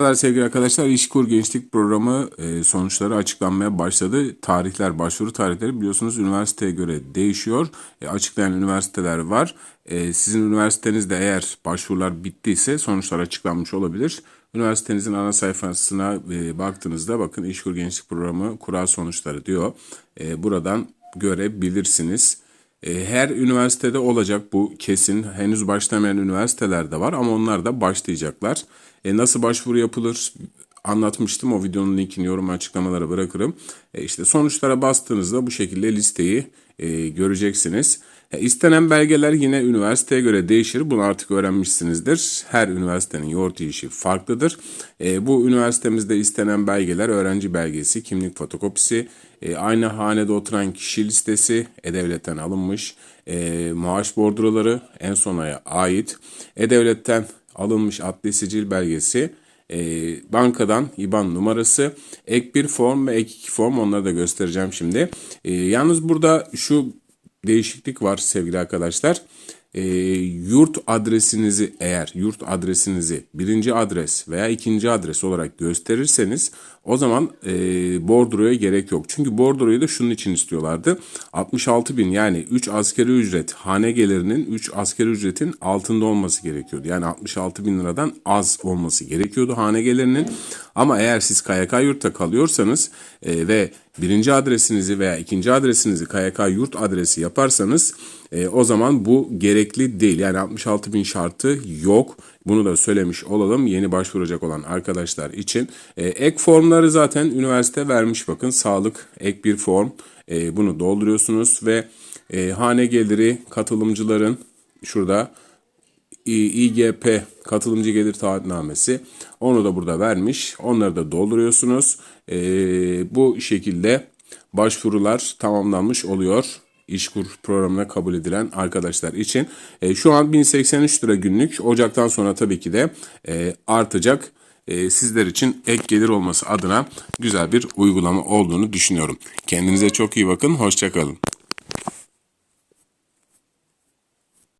Merhabalar sevgili arkadaşlar. İşkur Gençlik Programı e, sonuçları açıklanmaya başladı. Tarihler, başvuru tarihleri biliyorsunuz üniversiteye göre değişiyor. E, açıklayan üniversiteler var. E, sizin üniversitenizde eğer başvurular bittiyse sonuçlar açıklanmış olabilir. Üniversitenizin ana sayfasına baktığınızda bakın İşkur Gençlik Programı kura sonuçları diyor. Buradan görebilirsiniz. E, Her üniversitede olacak bu kesin. Henüz başlamayan üniversiteler de var ama onlar da başlayacaklar. E, nasıl başvuru yapılır anlatmıştım. O videonun linkini yorum açıklamalara bırakırım. E, işte sonuçlara bastığınızda bu şekilde listeyi e, göreceksiniz. E, istenen belgeler yine üniversiteye göre değişir. Bunu artık öğrenmişsinizdir. Her üniversitenin yoğurt işi farklıdır. E, bu üniversitemizde istenen belgeler öğrenci belgesi, kimlik fotokopisi, e, aynı hanede oturan kişi listesi, E-Devlet'ten alınmış, e, maaş bordroları en son aya ait, E-Devlet'ten alınmış adli sicil belgesi, e, bankadan IBAN numarası, ek bir form ve ek iki form onları da göstereceğim şimdi. E, yalnız burada şu değişiklik var sevgili arkadaşlar. E, yurt adresinizi eğer yurt adresinizi birinci adres veya ikinci adres olarak gösterirseniz o zaman e, bordroya gerek yok. Çünkü bordroyu da şunun için istiyorlardı. 66 bin yani 3 askeri ücret hane gelirinin 3 askeri ücretin altında olması gerekiyordu. Yani 66 bin liradan az olması gerekiyordu hane gelirinin. Ama eğer siz KYK yurtta kalıyorsanız e, ve birinci adresinizi veya ikinci adresinizi KYK yurt adresi yaparsanız e, o zaman bu gerekli değil. Yani 66 bin şartı yok. Bunu da söylemiş olalım yeni başvuracak olan arkadaşlar için. E, ek formları zaten üniversite vermiş bakın sağlık ek bir form. E, bunu dolduruyorsunuz ve e, hane geliri katılımcıların şurada İGP katılımcı gelir taahhütnamesi onu da burada vermiş. Onları da dolduruyorsunuz. Ee, bu şekilde başvurular tamamlanmış oluyor. İşkur programına kabul edilen arkadaşlar için. Ee, şu an 1083 lira günlük. Ocaktan sonra tabii ki de e, artacak. E, sizler için ek gelir olması adına güzel bir uygulama olduğunu düşünüyorum. Kendinize çok iyi bakın. Hoşçakalın.